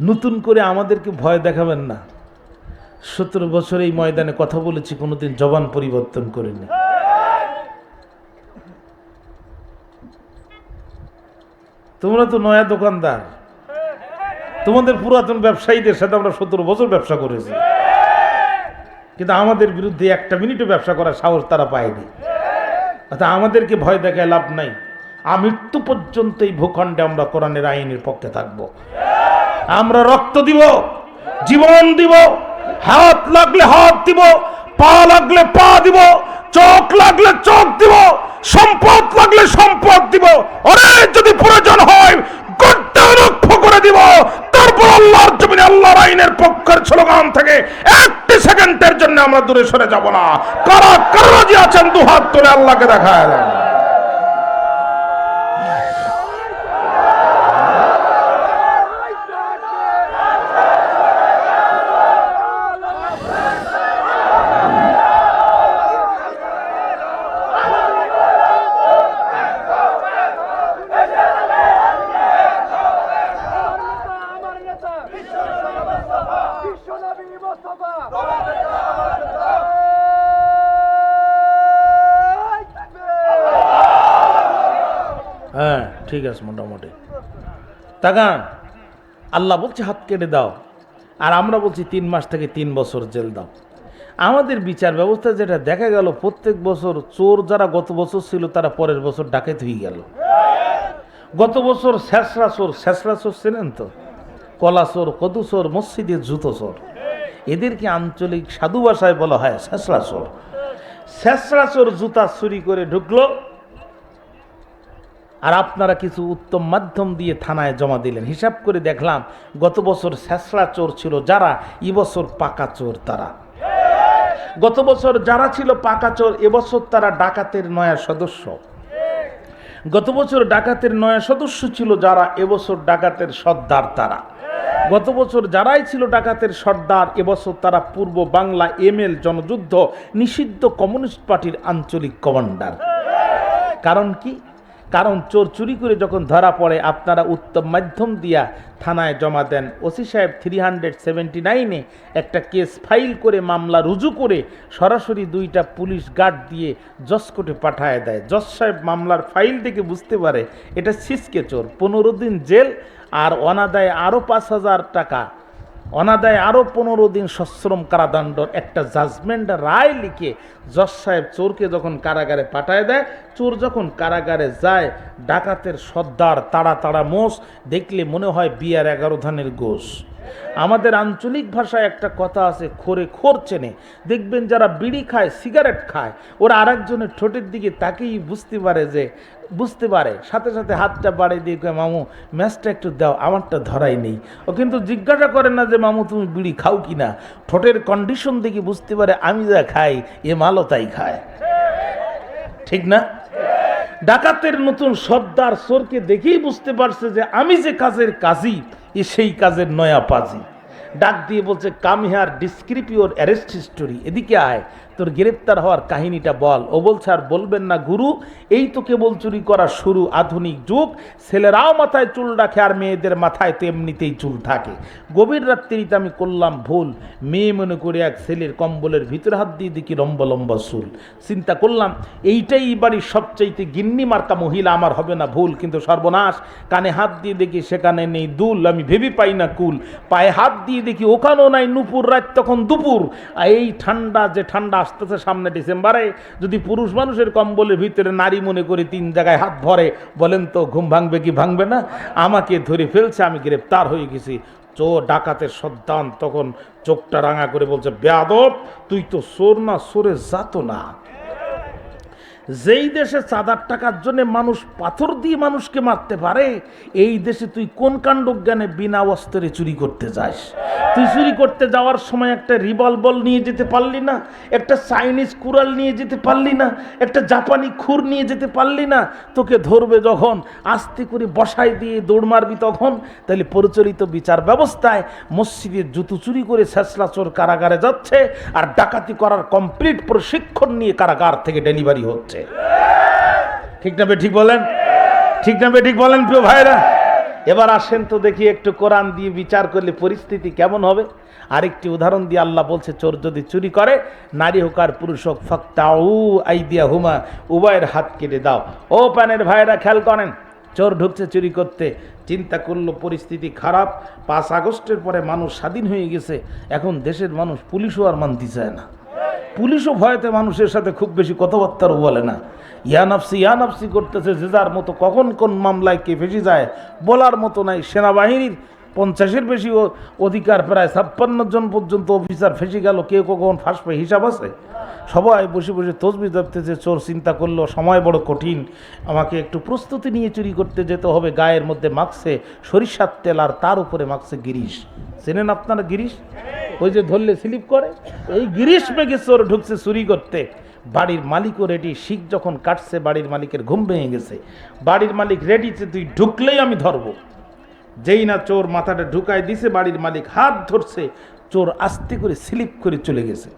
নতুন করে আমাদেরকে ভয় দেখাবেন না। সতেরো বছর এই ময়দানে কথা বলেছি, কোনোদিন জবান পরিবর্তন করিনি। তোমরা তো নয়া দোকানদার। তোমাদের পুরাতন ব্যবসায়ীদের সাথে আমরা সতেরো বছর ব্যবসা করেছি। কিন্তু আমাদের বিরুদ্ধে একটা মিনিটও ব্যবসা করার সাহস তারা পায়নি। অর্থাৎ আমাদেরকে ভয় দেখায় লাভ নাই। আমৃত্যু পর্যন্ত এই ভূখণ্ডে আমরা কোরআনের আইনের পক্ষে থাকব। আমরা রক্ত দিব, জীবন দিব, হাত লাগলে হাত দিব, পা লাগলে পা দিব, চোখ লাগলে চোখ দিব, সম্পদ লাগলে সম্পদ দিব অরে যদি প্রয়োজন হয় গোটা রক্ষ করে দিব। তারপর আল্লাহর জমিনে আল্লাহর আইনের পক্ষের স্লোগান থেকে একটি সেকেন্ডের জন্য আমরা দূরে সরে যাব না। কারা কারা রাজি আছেন, দু হাত তুলে আল্লাহকে দেখায় দেন আমার নেতা বিশ্বনবী মোস্তফা হ্যাঁ ঠিক আছে, মোটামুটি। তাকান আল্লাহ বলছে, হাত কেটে দাও। আর আমরা বলছি, তিন মাস থেকে তিন বছর জেল দাও। আমাদের বিচার ব্যবস্থা যেটা দেখা গেল, প্রত্যেক বছর চোর যারা গত বছর ছিল, তারা পরের বছর ডাকাত হয়ে গেল। গত বছর শেষরা চোর শেষরা চোর ছিলেন তো? কলা চোর, কদু চোর মসজিদের জুতো চোর। এদেরকে আঞ্চলিক সাধু ভাষায় বলা হয় শেষরা চোর। শেষরা চোর জুতা চুরি করে ঢুকলো আর আপনারা কিছু উত্তম মাধ্যম দিয়ে থানায় জমা দিলেন। হিসাব করে দেখলাম, গত বছর শেষরা চোর ছিল যারা এবছর পাকা চোর তারা। গত বছর যারা ছিল পাকা চোর এবছর তারা ডাকাতের নয়া সদস্য। গত বছর ডাকাতের নয়া সদস্য ছিল যারা এবছর ডাকাতের সর্দার তারা। গত বছর যারাই ছিল ডাকাতের সর্দার এবছর তারা পূর্ব বাংলা এমএল জনযুদ্ধ, নিষিদ্ধ কমিউনিস্ট পার্টির আঞ্চলিক কমান্ডার। কারণ কি? কারণ চোর চুরি করে যখন ধরা পড়ে, আপনারা উত্তম মাধ্যম দিয়া থানায় জমা দেন। ওসি সাহেব থ্রি হান্ড্রেড সেভেন্টি নাইনে একটা কেস ফাইল করে, মামলা রুজু করে, সরাসরি দুইটা পুলিশ গার্ড দিয়ে জজ কোর্টে পাঠায় দেয়। জজ সাহেব মামলার ফাইল দেখে বুঝতে পারে, এটা সিসকে চোর। পনেরো দিন জেল আর অনাদায় আরও পাঁচ হাজার টাকা। অনাদায় আরও পনেরো দিন সশ্রম কারাদণ্ডর একটা জাজমেন্ট রায় লিখে জজ সাহেব চোরকে যখন কারাগারে পাঠায় দেয়, চোর যখন কারাগারে যায়, ডাকাতের সর্দার তাড়া তাড়া মোষ, দেখলে মনে হয় বিয়ার এগারো ধানের গোশ। আমাদের আঞ্চলিক ভাষায় একটা কথা আছে, খোরে খোর চেনে। দেখবেন যারা বিড়ি খায়, সিগারেট খায়, ওরা আরেকজনের ঠোঁটের দিকে তাকেই বুঝতে পারে যে বুঝতে পারে, সাথে সাথে হাতটা বাড়িয়ে দিয়ে কয়, মামু, ম্যাচটা একটু দাও, আমারটা ধরাই নেই। ও কিন্তু জিজ্ঞাসা করে না যে, মামু, তুমি বিড়ি খাও কি না? ঠোঁটের কন্ডিশন দেখে বুঝতে পারে, আমি যা খাই, এ মালও তাই খায়। ঠিক না? ডাকাতের নতুন সর্দার সোরকে দেখেই বুঝতে পারছে যে, আমি যে কাজের কাজী, এ সেই কাজের নয়া পাজি। ডাক দিয়ে বলছে কাম হেয়ার অ্যারেস্ট হিস্টোরি এদিকে আয় তোর গ্রেপ্তার হওয়ার কাহিনীটা বল। ও বলছে, আর বলবেন না গুরু, এই তো কেবল চুরি করা শুরু, আধুনিক যুগ। ছেলেরাও মাথায় চুল রাখে আর মেয়েদের মাথায় তো এমনিতেই চুল থাকে। গভীর রাত্রিতে আমি করলাম ভুল। মেয়ে মনে করে এক ছেলের কম্বলের ভিতরে হাত দিয়ে দেখি লম্বা লম্বা চুল। চিন্তা করলাম, এইটাই বাড়ির সবচাইতে গিন্নি মার্কা মহিলা, আমার হবে না ভুল, কিন্তু সর্বনাশ। কানে হাত দিয়ে দেখি সেখানে নেই দুল, আমি ভেবে পাই না কুল। পায়ে হাত দিয়ে দেখি ওখানেও নাই নুপুর, রাত তখন দুপুর। আর এই ঠান্ডা, যে ঠান্ডা আসতেছে সামনে ডিসেম্বরে। যদি পুরুষ মানুষের কম্বলের ভিতরে নারী মনে করে তিন জায়গায় হাত ভরে, বলেন তো ঘুম ভাঙবে কি ভাঙবে না? আমাকে ধরে ফেলছে, আমি গ্রেপ্তার হয়ে গেছি। চো ডাকাতের সন্তান তখন চোখটা রাঙা করে বলছে, বেয়াদব, তুই তো সোর না সোরে যাতো না যেই দেশে চাঁদার টাকার জন্য মানুষ পাথর দিয়ে মানুষকে মারতে পারে, এই দেশে তুই কোন কাণ্ড জ্ঞানে বিনা অস্ত্রে চুরি করতে যাস? তুই চুরি করতে যাওয়ার সময় একটা রিভলবল নিয়ে যেতে পারলি না, একটা চাইনিজ কুড়াল নিয়ে যেতে পারলি না, একটা জাপানি খুর নিয়ে যেতে পারলি না, তোকে ধরবে যখন, আস্তে করে বসাই দিয়ে দৌড় মারবি তখন, তাহলে পরিচালিত বিচার ব্যবস্থায় মসজিদের জুতো চুরি করে শেষলা চোর কারাগারে যাচ্ছে, আর ডাকাতি করার কমপ্লিট প্রশিক্ষণ নিয়ে কারাগার থেকে ডেলিভারি হচ্ছে। ঠিক না ঠিক বলেন? ঠিক না ঠিক বলেন প্রিয় ভাইরা এবার আসেন তো দেখি একটু কোরআন দিয়ে বিচার করলে পরিস্থিতি কেমন হবে। আরেকটি উদাহরণ দিয়ে আল্লাহ বলছে, চোর যদি চুরি করে, নারী হোক আর পুরুষ হোক, ফাক্তাউ আইদিয়া হুমা উভয়ের হাত কেটে দাও। ও প্যানের ভাইয়েরা, খেয়াল করেন, চোর ঢুকছে চুরি করতে। চিন্তা করল, পরিস্থিতি খারাপ। পাঁচ আগস্টের পরে মানুষ স্বাধীন হয়ে গেছে। এখন দেশের মানুষ পুলিশও আর মানতে চায় না। পুলিশও ভয়তে মানুষের সাথে খুব বেশি কথাবার্তারও বলে না। ইয়ানাফসি ইয়ানাফসি করতেছে, যে যার মতো কখন কোন মামলায় কে ফেসে যায়, বলার মতো নাই। সেনাবাহিনীর পঞ্চাশের বেশি অধিকার, প্রায় ছাপ্পান্ন জন পর্যন্ত অফিসার ফেসে গেল। কেউ কখন ফাঁসবে হিসাব আছে? সবাই বসে বসে তসবি ধরতেছে, চোর চিন্তা করল, সময় বড় কঠিন। আমাকে একটু প্রস্তুতি নিয়ে চুরি করতে যেতে হবে, গায়ের মধ্যে মাখছে সরিষার তেল আর তার উপরে মাখছে গিরিশ। চেনেন আপনারা গিরিশ? ওই যে ধরলে স্লিপ করে? এই গিরিশ মেঘে চোর ঢুকছে চুরি করতে। বাড়ির মালিকও রেডি শিখ যখন কাটছে, বাড়ির মালিকের ঘুম ভেঙে গেছে। বাড়ির মালিক রেডিছে তুই ঢুকলেই আমি ধরবো। যেই না চোর মাথাটা ঢুকায় দিছে, বাড়ির মালিক হাত ধরছে, চোর আস্তে করে স্লিপ করে চলে গেছে।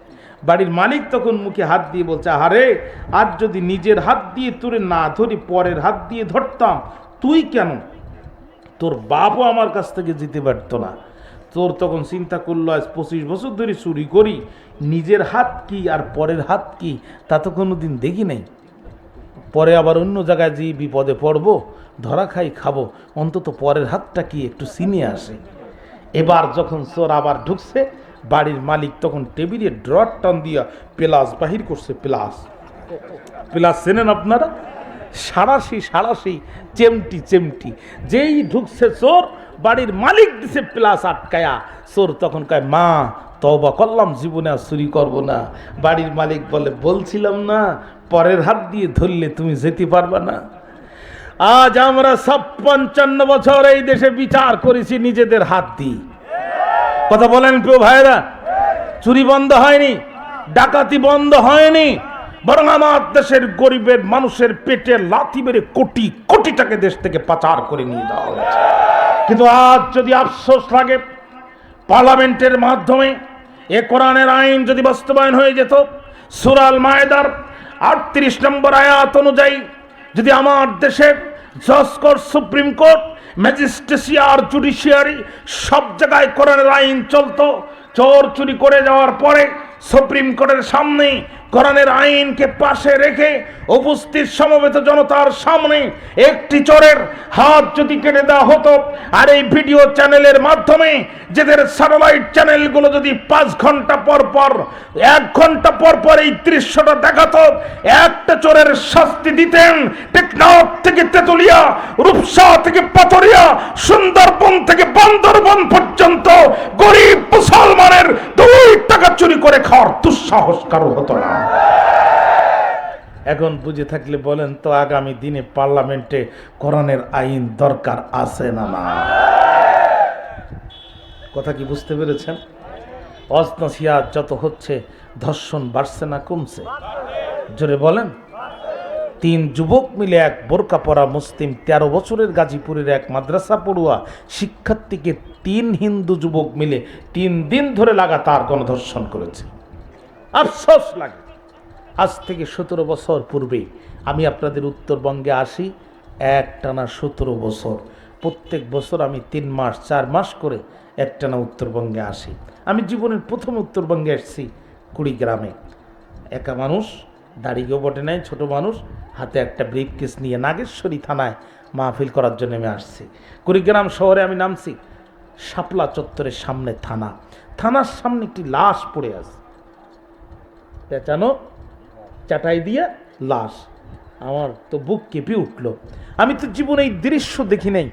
বাড়ির মালিক তখন মুখে হাত দিয়ে বলছে আরে আর যদি নিজের হাত দিয়ে তোরে না ধরি, পরের হাত দিয়ে ধরতাম, তুই কেন? তোর বাপও আমার কাছ থেকে যেতে পারতো না। তোর তখন চিন্তা করল, আজ পঁচিশ বছর ধরে চুরি করি, নিজের হাত কি আর পরের হাত কি? তা তো কোনো দিন দেখি নাই। পরে আবার অন্য জায়গায় যে বিপদে পড়ব ধরা খাই খাব, অন্তত পরের হাতটা কি একটু চিনে আসে। এবার যখন চোর আবার ঢুকছে, বাড়ির মালিক তখন টেবিলে ড্রট টান দিয়া প্লাস বাহির করছে, প্লাস। প্লাস চেনেন আপনারা? সাড়াশি সাড়াশি চেমটি চেমটি। যেই ঢুকছে চোর, বাড়ির মালিক দিছে প্লাস আটকায়া। চোর তখন কয়, মা তবা করলাম, জীবনে আর চুরি করব না। বাড়ির মালিক বলে, বলছিলাম না, পরের হাত দিয়ে ধরলে তুমি যেতে পারবা না। আজ আমরা সব পঞ্চান্ন বছর এই দেশে বিচার করেছি, নিজেদের হাত দিয়ে। কথা বলেন প্রিয় ভাইরা চুরি বন্ধ হয়নি, ডাকাতি বন্ধ হয়নি, বরং আমার দেশের গরিবের মানুষের পেটে লাথি মেরে কোটি কোটি টাকা দেশ থেকে পাচার করে নিয়ে যাওয়া হয়েছে। কিন্তু আজ যদি আফসোস লাগে, পার্লামেন্টের মাধ্যমে এ কোরআনের আইন যদি বাস্তবায়ন হয়ে যেত, সুরাল মায়েদার আটত্রিশ নম্বর আয়াত অনুযায়ী যদি আমার দেশের জজ কোর্ট সুপ্রিম কোর্ট ম্যাজিস্ট্রেসি আর জুডিশিয়ারি সব জায়গায় কোরআনের আইন চলতো, চোর চুরি করে যাওয়ার পরে সুপ্রিম কোর্টের সামনে কোরআনের আইনকে পাশে রেখে উপস্থিত সমবেত জনতার সামনে একটি চোরের হাত যদি কেটে দেওয়া হতো, আর এই ভিডিও চ্যানেলের মাধ্যমে যাদের স্যাটেলাইট চ্যানেলগুলো যদি পাঁচ ঘণ্টা পর পর, এক ঘণ্টা পর পর এই দৃশ্যটা দেখাতো, একটা চোরের শাস্তি দিতেন টেকনাফ থেকে তেতুলিয়া, রূপসা থেকে পাথরিয়া, সুন্দরবন থেকে বান্দরবন পর্যন্ত গরিব মুসলমানের দুই টাকা চুরি করে খাওয়ার দুঃসাহস কারও হতো না। এখন বুঝে থাকলে বলেন তো আগামী দিনে পার্লামেন্টে কোরআনের আইন দরকার আছে না না? কথা কি বুঝতে পেরেছেন? অজনসিয়া যত হচ্ছে, ধর্ষণ বাড়ছে না কমছে। জোরে বলেন। তিন যুবক মিলে এক বোরকা পরা মুসলিম তেরো বছরের গাজীপুরের এক মাদ্রাসা পড়ুয়া শিক্ষার্থীকে তিন হিন্দু যুবক মিলে তিন দিন ধরে লাগাতার গণধর্ষণ করেছে। আফসোস লাগে। আজ থেকে সতেরো বছর পূর্বে আমি আপনাদের উত্তরবঙ্গে আসি, একটানা সতেরো বছর। প্রত্যেক বছর আমি তিন মাস, চার মাস করে একটানা উত্তরবঙ্গে আসি। আমি জীবনের প্রথম উত্তরবঙ্গে এসেছি কুড়িগ্রামে। একা মানুষ দাড়িকেও বটে নাই, ছোট মানুষ, হাতে একটা ব্রিফ কেস নিয়ে নাগেশ্বরী থানায় মাহফিল করার জন্য আমি আসছি। কুড়িগ্রাম শহরে আমি নামছি, শাপলা চত্বরের সামনে থানা। থানার সামনে একটি লাশ পড়ে আছে। পেঁচানো চাটাই দিয়ে লাশ। আমার তো বুক কেঁপে উঠল। আমি তো জীবনে এই দৃশ্য দেখি নাই।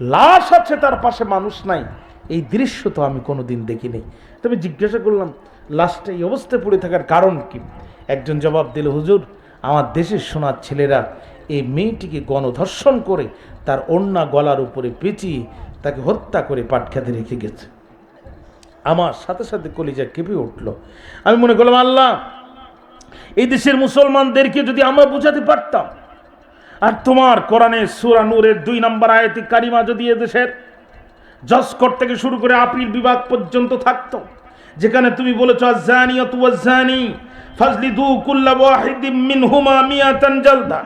লাশ আছে তার পাশে, মানুষ নাই। এই দৃশ্য তো আমি কোনোদিন দেখি নাই। তবে জিজ্ঞাসা করলাম, লাশটা এই অবস্থায় পড়ে থাকার কারণ কি? একজন জবাব দিল, হুজুর, আমার দেশের সোনার ছেলেরা এই মেয়েটিকে গণধর্ষণ করে তার অন্যা গলার উপরে পেঁচিয়ে তাকে হত্যা করে পাট খেতে রেখে গেছে। আমার সাথে সাথে কলিজা কেঁপে উঠল। আমি মনে করলাম, আল্লাহ এই দেশের মুসলমানদেরকে যদি আমরা বুঝাতে পারতাম, আর তোমার কোরআনে সুরা নূরের দুই নম্বর আয়াতি কারিমা যদি এদেশের জসকট থেকে শুরু করে আপিল বিভাগ পর্যন্ত থাকতো, যেখানে তুমি বলেছ জানি অতুয়ানি ফাজলি দু কুল্লা ওয়াহিদিম মিনহুমা মিয়াতান জালদা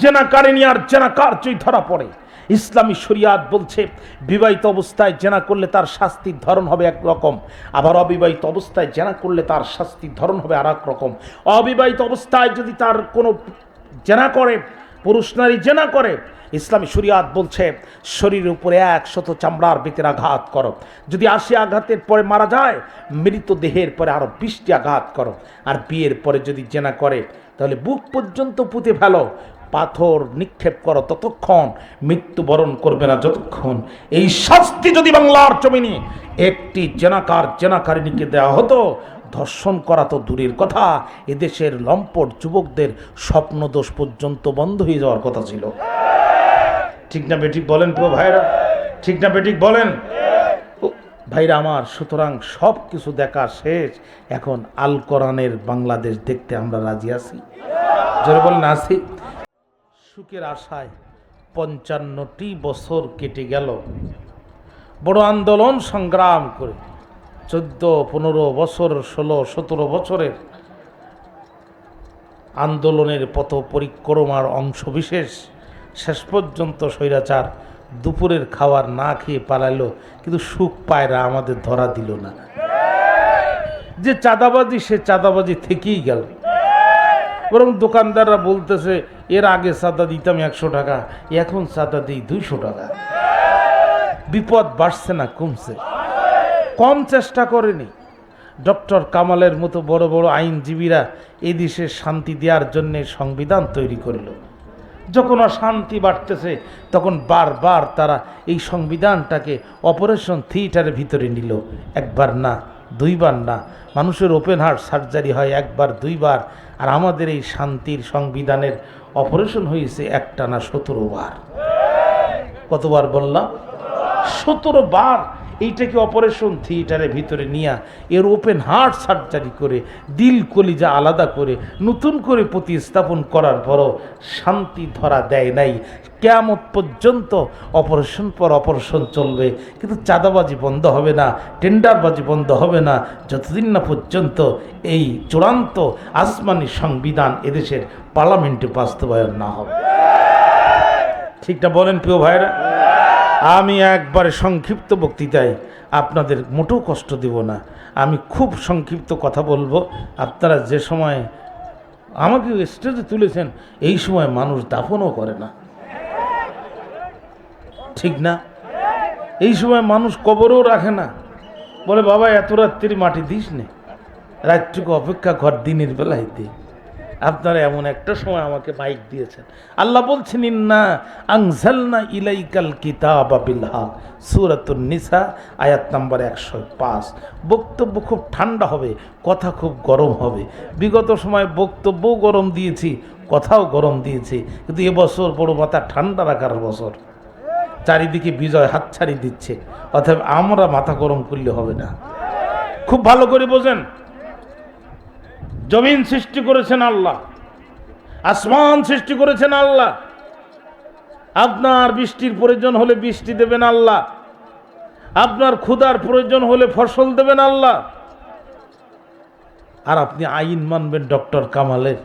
জেনা কারিনী আর জেনা কার চই ধরা পড়ে। ইসলামী শরিয়াত বলছে, বিবাহিত অবস্থায় জেনা করলে তার শাস্তির ধরন হবে এক রকম আবার অবিবাহিত অবস্থায় জেনা করলে তার শাস্তির ধরন হবে আর রকম অবিবাহিত অবস্থায় যদি তার কোনো জেনা করে, পুরুষ নারী জেনা করে, ইসলামী শরিয়াত বলছে, শরীরের উপরে একশত চামড়ার বেতের আঘাত করো। যদি আশি আঘাতের পরে মারা যায়, মৃত দেহের পরে আরও বিশটি আঘাত করো। আর বিয়ের পরে যদি জেনা করে, তাহলে বুক পর্যন্ত পুঁতে ফেলো। পাথর নিক্ষেপ করো ততক্ষণ মৃত্যুবরণ করবে না যতক্ষণ। এই শাস্তি যদি বাংলার জমিনে একটি জেনাকার জেনাকারিনীকে দেওয়া হতো, ধর্ষণ করা তো দূরের কথা। এদেশের লম্পট যুবকদের স্বপ্নদোষ পর্যন্ত বন্ধ হয়ে যাওয়ার কথা ছিল। ঠিক না বেঠিক বলেন প্রিয় ভাইরা? ঠিক না বেঠিক বলেন? ভাইরা আমার, সুতরাং সব কিছু দেখা শেষ। এখন আল কোরআনের বাংলাদেশ দেখতে আমরা রাজি আছি। জোরে বলেন আছি সুখের আশায় পঞ্চান্নটি বছর কেটে গেল। বড় আন্দোলন সংগ্রাম করে চোদ্দ, পনেরো বছর, ষোলো, সতেরো বছরের আন্দোলনের পথ পরিক্রমার অংশ বিশেষ শেষ পর্যন্ত স্বৈরাচার দুপুরের খাবার না খেয়ে পালাইলো কিন্তু সুখ পায়রা আমাদের ধরা দিল না। যে চাঁদাবাজি, সে চাঁদাবাজি থেকেই গেল। বরং দোকানদাররা বলতেছে, এর আগে চাঁদা দিতাম একশো টাকা, এখন চাঁদা দিই দুইশো টাকা। বিপদ বাড়ছে না, কমছে। কম চেষ্টা করেনি। ডক্টর কামালের মতো বড় বড় আইনজীবীরা এই দেশে শান্তি দেওয়ার জন্যে সংবিধান তৈরি করল। যখন অশান্তি বাড়তেছে, তখন বারবার তারা এই সংবিধানটাকে অপারেশন থিয়েটারের ভিতরে নিল। একবার না, দুইবার না। মানুষের ওপেন হার্ট সার্জারি হয় একবার, দুইবার। আর আমাদের এই শান্তির সংবিধানের অপারেশন হয়েছে একটানা সতেরো বার। কতবার বললাম? সতেরো বার। এইটাকে অপারেশন থিয়েটারের ভিতরে নিয়ে এর ওপেন হার্ট সার্জারি করে, দিল কলিজা আলাদা করে, নতুন করে প্রতিস্থাপন করার পরও শান্তি ধরা দেয় নাই। কেমন পর্যন্ত অপারেশন পর অপারেশন চলবে। কিন্তু চাঁদাবাজি বন্ধ হবে না, টেন্ডারবাজি বন্ধ হবে না। যতদিন না পর্যন্ত এই চূড়ান্ত আসমানি সংবিধান এদেশের পার্লামেন্টে বাস্তবায়ন না হবে। ঠিক না বলেন প্রিয় ভাইরা আমি একবারে সংক্ষিপ্ত বক্তৃতায় আপনাদের মোটেও কষ্ট দেব না। আমি খুব সংক্ষিপ্ত কথা বলব। আপনারা যে সময় আমাকে স্টেজে তুলেছেন, এই সময় মানুষ দাফনও করে না। ঠিক না? এই সময় মানুষ কবরও রাখে না। বলে, বাবা, এত রাত্রি মাটি দিস নে রাতটুকু অপেক্ষা কর, দিনের বেলায় দে। আপনারা এমন একটা সময় আমাকে মাইক দিয়েছেন। আল্লাহ বলছেন, ইন্না আংজালনা ইলাইকাল কিতাব বিল হক সুরাতুন নিসা, আয়াত নাম্বার একশো পাঁচ। বক্তব্য খুব ঠান্ডা হবে, কথা খুব গরম হবে। বিগত সময় বক্তব্যও গরম দিয়েছি, কথাও গরম দিয়েছি, কিন্তু এবছর বড় মাথা ঠান্ডা রাখার বছর। চারিদিকে বিজয় হাতছাড়ি দিচ্ছে, অতএব আমরা মাথা গরম করলে হবে না। খুব ভালো করে বোঝেন জমিন সৃষ্টি করেছেন আল্লাহ। আসমান সৃষ্টি করেছেন আল্লাহ। আপনার বৃষ্টির প্রয়োজন হলে বৃষ্টি দেবেন আল্লাহ। আপনার ক্ষুদার প্রয়োজন হলে ফসল দেবেন আল্লাহ। আর আপনি আইন মানবেন ডক্টর কামালের।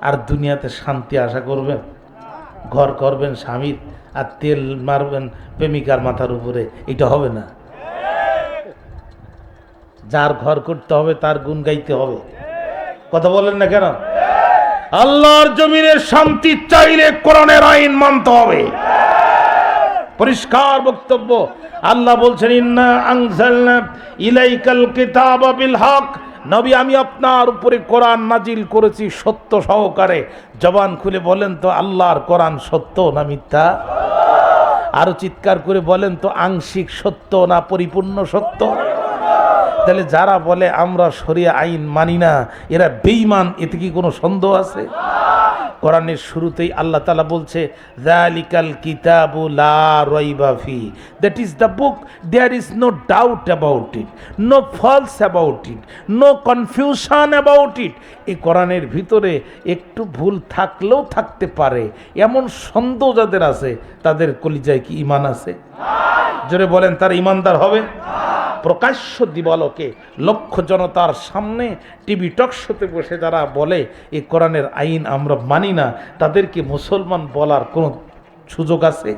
আর দুনিয়াতে শান্তি আশা করবেন। ঘর করবেন স্বামীর আর তেল মারবেন প্রেমিকার মাথার উপরে। এটা হবে না। যার ঘর করতে হবে, তার গুণ গাইতে হবে। কথা বলেন না কেন? আল্লাহর জমিনের শান্তি চাইলে কোরআনের আইন মানতে হবে। পরিষ্কার বক্তব্য। আল্লাহ বলছেন ইন্না আনজালনা ইলাইকাল কিতাবা বিল হক। নবী আমি আপনার উপরে কোরআন নাজিল করেছি সত্য সহকারে। জবান খুলে বলেন তো আল্লাহর কোরআন সত্য না মিথ্যা? আরও চিৎকার করে বলেন তো আংশিক সত্য না পরিপূর্ণ সত্য? তাহলে যারা বলে আমরা সরিয়া আইন মানি না, এরা বেঈমান, এতে কি কোনো সন্দেহ আছে? কোরআনের শুরুতেই আল্লাহ তালা বলছে জালিকাল কিতাবু লা রাইবা ফি। That is the book there is no doubt about it no falls about it no confusion about it এই কোরআনের ভিতরে একটু ভুল থাকলেও থাকতে পারে, এমন সন্দেহ যাদের আছে, তাদের কলিজায় কি ইমান আছে? জোরে বলেন, তার ইমানদার হবে? প্রকাশ্য দিবালকে লক্ষ জনতার সামনে টিভি টকশোতে বসে যারা বলে এই কোরআনের আইন আমরা মানি না, তাদেরকে মুসলমান বলার কোনো সুযোগ আছে?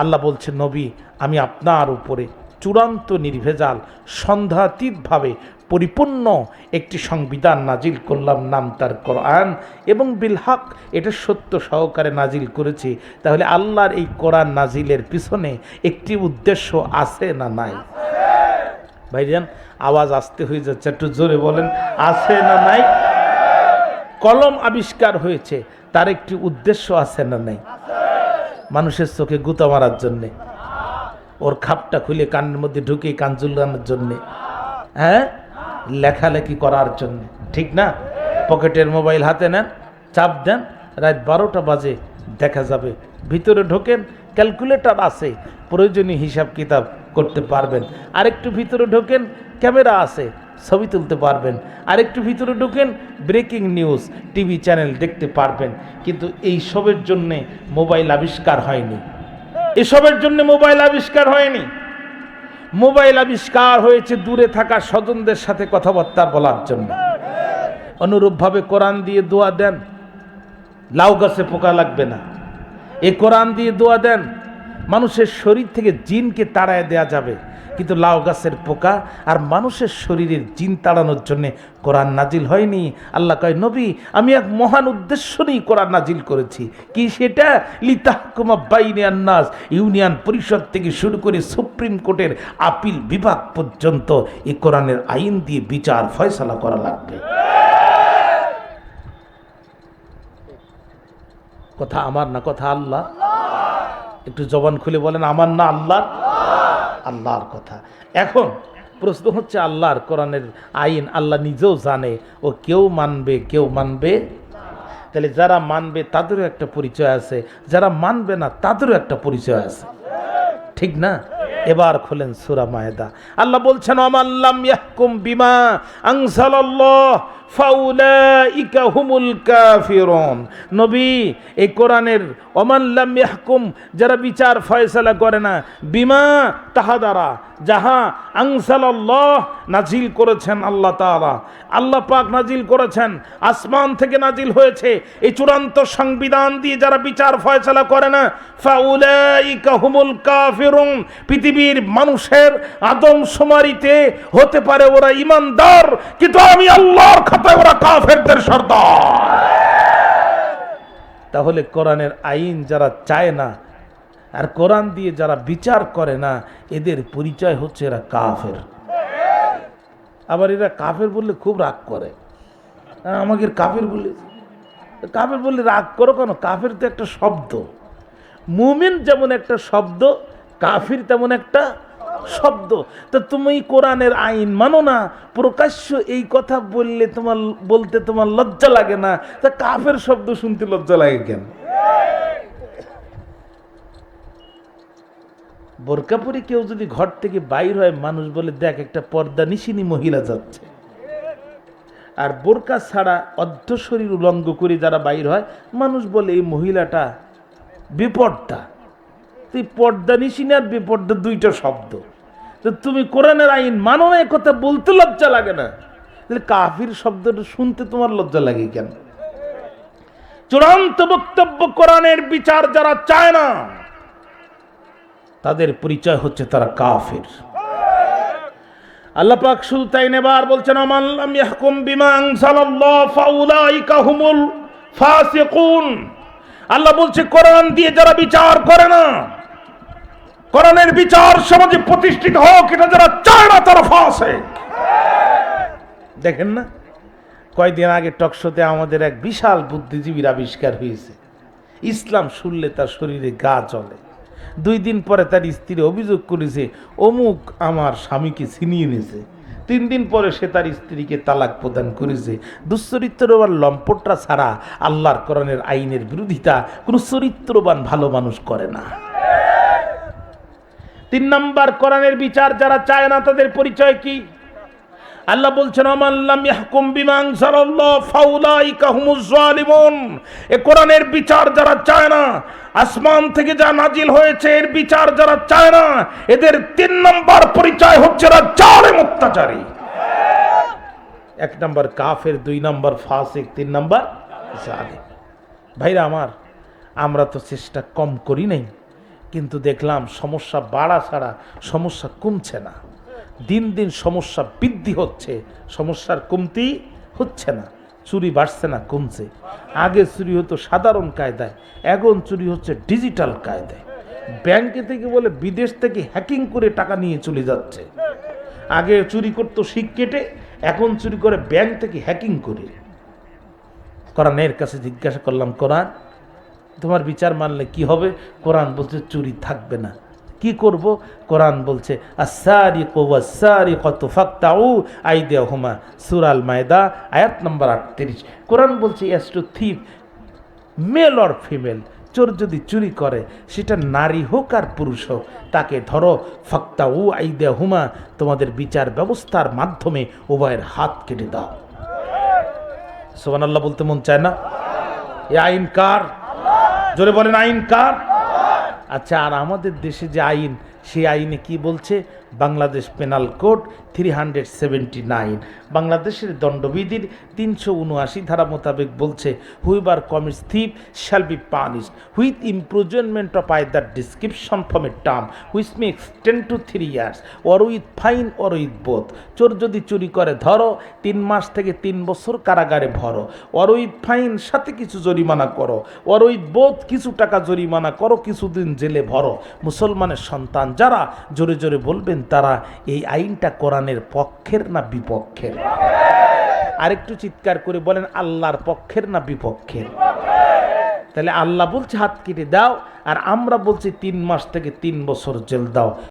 আল্লাহ বলছে, নবী, আমি আপনার উপরে চূড়ান্ত নির্ভেজাল সন্ধ্যাতীতভাবে পরিপূর্ণ একটি সংবিধান নাজিল করলাম নাম তার কোরআন এবং বিলহাক এটা সত্য সহকারে নাজিল করেছি। তাহলে আল্লাহর এই কোরআন নাজিলের পিছনে একটি উদ্দেশ্য আছে না নাই? ভাইজান, আওয়াজ আসতে হয়ে যাচ্ছে, একটু জোরে বলেন, আছে না নাই? কলম আবিষ্কার হয়েছে, তার একটি উদ্দেশ্য আছে না নাই? মানুষের চোখে গুতা মারার জন্যে। ওর খাপটা খুলে কানের মধ্যে ঢুকে কান চুলগানোর জন্যে হ্যাঁ? লেখালেখি করার জন্য, ঠিক না? পকেটের মোবাইল হাতে নেন, চাপ দেন, রাত বারোটা বাজে, দেখা যাবে। ভিতরে ঢোকেন, ক্যালকুলেটর আছে, প্রয়োজনীয় হিসাব কিতাব করতে পারবেন। আরেকটু ভিতরে ঢোকেন, ক্যামেরা আছে, ছবি তুলতে পারবেন। আরেকটু ভিতরে ঢোকেন, ব্রেকিং নিউজ, টিভি চ্যানেল দেখতে পারবেন। কিন্তু এই সবের জন্যে মোবাইল আবিষ্কার হয়নি। এসবের জন্য মোবাইল আবিষ্কার হয়নি। মোবাইল আবিষ্কার হয়েছে দূরে থাকা স্বজনদের সাথে কথাবার্তা বলার জন্য। অনুরূপভাবে কোরআন দিয়ে দোয়া দেন, লাউ গাছে পোকা লাগবে না। এ কোরআন দিয়ে দোয়া দেন, মানুষের শরীর থেকে জিনকে তাড়ায় দেয়া যাবে। কিন্তু লাউ গাছের পোকা আর মানুষের শরীরের জিন তাড়ানোর জন্যে কোরআন নাজিল হয়নি। আল্লাহ কয়, নবী, আমি এক মহান উদ্দেশ্য নিয়েই কোরআন নাজিল করেছি। কি সেটা? লিতাহকুমা বাইনে আন্নাস, ইউনিয়ন পরিষদ থেকে শুরু করে সুপ্রিম কোর্টের আপিল বিভাগ পর্যন্ত এই কোরআনের আইন দিয়ে বিচার ফয়সালা করা লাগবে। কথা আমার না, কথা আল্লাহ? একটু জবান খুলে বলেন, আমার না আল্লাহ আল্লাহর কথা। এখন প্রশ্ন হচ্ছে আল্লাহর কোরআনের আইন আল্লাহ নিজেও জানে ও কেউ মানবে কেউ মানবে তাহলে যারা মানবে তাদেরও একটা পরিচয় আছে, যারা মানবে না তাদেরও একটা পরিচয় আছে। ঠিক না? এবার খোলেন সুরা মায়েদা। আল্লাহ বলছেন অমাল্লাম ইয়াহকুম বিমা আনসালাল্লাহ ফাউলাইকা হুমুল কাফিরুন। নবী, এই কোরআনের অমাল্লাম ইয়াহকুম, যারা বিচার ফয়সালা করে না, বিমা তাহা দ্বারা যাহা আনসালাল্লাহ নাজিল করেছেন আল্লাহ তাআলা। আল্লাহ পাক নাজিল করেছেন, আসমান থেকে নাজিল হয়েছে, এই চূড়ান্ত সংবিধান দিয়ে যারা বিচার ফয়সালা করে না, ফাউলাইকা হুমুল কাফিরুন, পৃথিবীর মানুষের আদম আদমশুমারিতে হতে পারে, ওরা ইমানদার, কিন্তু আমি আল্লাহর খাতায় ওরা কাফেরদের সর্দার। তাহলে কোরআনের আইন যারা চায় না, আর কোরআন দিয়ে যারা বিচার করে না, এদের পরিচয় হচ্ছে এরা কাফের। আবার এরা কাফের বললে খুব রাগ করে। আমাকে কাফের বলে কাফের বললে রাগ করো কেন? কাফের তো একটা শব্দ। মুমিন যেমন একটা শব্দ, কাফির তেমন একটা শব্দ। তো তুমি কোরআনের আইন মানো না, প্রকাশ্য এই কথা বললে তোমার, বলতে তোমার লজ্জা লাগে না। তা কাফের শব্দ শুনতে লজ্জা লাগে কেন? বোরকা পরে কেউ যদি ঘর থেকে বাইর হয়, মানুষ বলে, দেখ, একটা পর্দা নিশিনী মহিলা যাচ্ছে। আর বোরকা ছাড়া অর্ধ শরীর উলঙ্গ করে যারা বাইর হয়, মানুষ বলে, এই মহিলাটা বিপর্দা। তুই পর্দা নিশিনী আর বিপর্দা দুইটা শব্দ। তো তুমি কোরআনের আইন মানো না কথা বলতে লজ্জা লাগে না। কাফির শব্দটা শুনতে তোমার লজ্জা লাগে কেন? চূড়ান্ত বক্তব্য কোরআনের বিচার যারা চায় না, তাদের পরিচয় হচ্ছে তারা কাফের। আল্লাহ পাক শুধু তাই নেবার বলছেন আমাল্লাম আল্লাহ বলছে, কোরআন দিয়ে যারা বিচার করে না কোরআনের বিচার সমাজে প্রতিষ্ঠিত হোক, এটা যারা চায় না, তারা ফাসিক দেখেন না, কয়দিন আগে টকশোতে আমাদের এক বিশাল বুদ্ধিজীবীর আবিষ্কার হয়েছে। ইসলাম শুনলে তার শরীরে গা চলে দুই দিন পরে তার স্ত্রী অভিযোগ করেছে, অমুক আমার স্বামীকে ছিনিয়ে নিয়েছে তিন দিন পরে সে তার স্ত্রীকে তালাক প্রদান করেছে। দুশ্চরিত্রবান লম্পটরা ছাড়া আল্লাহর করণের আইনের বিরোধিতা কোনো চরিত্রবান ভালো মানুষ করে না। তিন নম্বর কোরআনের বিচার যারা চায় না, তাদের পরিচয় কি? আল্লাহ বলছেন আমাল্লাম ইয়াহকুম বিমা আনসালাল্লাহ ফাউলাইকা হুমুজ জালিমুন। এ কোরআনের বিচার যারা চায় না, আসমান থেকে যা নাজিল হয়েছে, এর বিচার যারা চায় না, এদের তিন নম্বর পরিচয় হচ্ছে এরা জালেম অত্যাচারী। এক নম্বর কাফের, দুই নম্বর ফাসিক, তিন নম্বর ভাইরা আমার, আমরা তো চেষ্টা কম করি নাই। কিন্তু দেখলাম সমস্যা বাড়া ছাড়া সমস্যা কমছে না। দিন দিন সমস্যা বৃদ্ধি হচ্ছে, সমস্যার কমতি হচ্ছে না, চুরি বাড়ছে না, কমছে। আগে চুরি হতো সাধারণ কায়দায়, এখন চুরি হচ্ছে ডিজিটাল কায়দায়। ব্যাংকে থেকে বলে বিদেশ থেকে হ্যাকিং করে টাকা নিয়ে চলে যাচ্ছে। আগে চুরি করতো শিক কেটে, এখন চুরি করে ব্যাংক থেকে হ্যাকিং করে। কোরআনের কাছে জিজ্ঞাসা করলাম, কোরআন তোমার বিচার মানলে কি হবে? কোরআন বলছে চুরি থাকবে না। কি করব? কোরআন বলছে আসারি কোয়াসারি কত ফাক্তাউ আইদে হুমা সুরাল মায়দা আয়াত নম্বর আটত্রিশ। কোরআন বলছে as to thief male or female চোর যদি চুরি করে, সেটা নারী হোক আর পুরুষ হোক, তাকে ধরো ফাক্তা উ আইদে হুমা তোমাদের বিচার ব্যবস্থার মাধ্যমে উভয়ের হাত কেটে দাও। সোহান আল্লাহ বলতে মন চায় না? এ আইন কার জোরে বলেন আইন কার? আচ্ছা আর আমাদের দেশে যে আইন সেই আইনে কি বলছে? Bangladesh penal code three hundred seventy nine বাংলাদেশের দণ্ডবিধির তিনশো উনআশি ধারা মোতাবেক বলছে, whoever commits thief shall be punished with imprisonment of either description from a term, which may extend to three years, or with fine, or with both. চোর যদি চুরি করে, ধরো, তিন মাস থেকে তিন বছর কারাগারে ভরো। অর উইথ ফাইন, সাথে কিছু জরিমানা করো। অর উইথ বোধ কিছু টাকা জরিমানা করো, কিছুদিন জেলে ভরো। মুসলমানের সন্তান যারা জোরে জোরে বলবেন তারা এই আইনটা কোরআনের পক্ষের না বিপক্ষের? আরেকটু চিৎকার করে বলেন, আল্লাহর পক্ষের না বিপক্ষের? তাহলে আল্লাহ বলছে, হাত কেটে দাও, আর আমরা বলছি তিন মাস থেকে তিন বছর জেল দাও।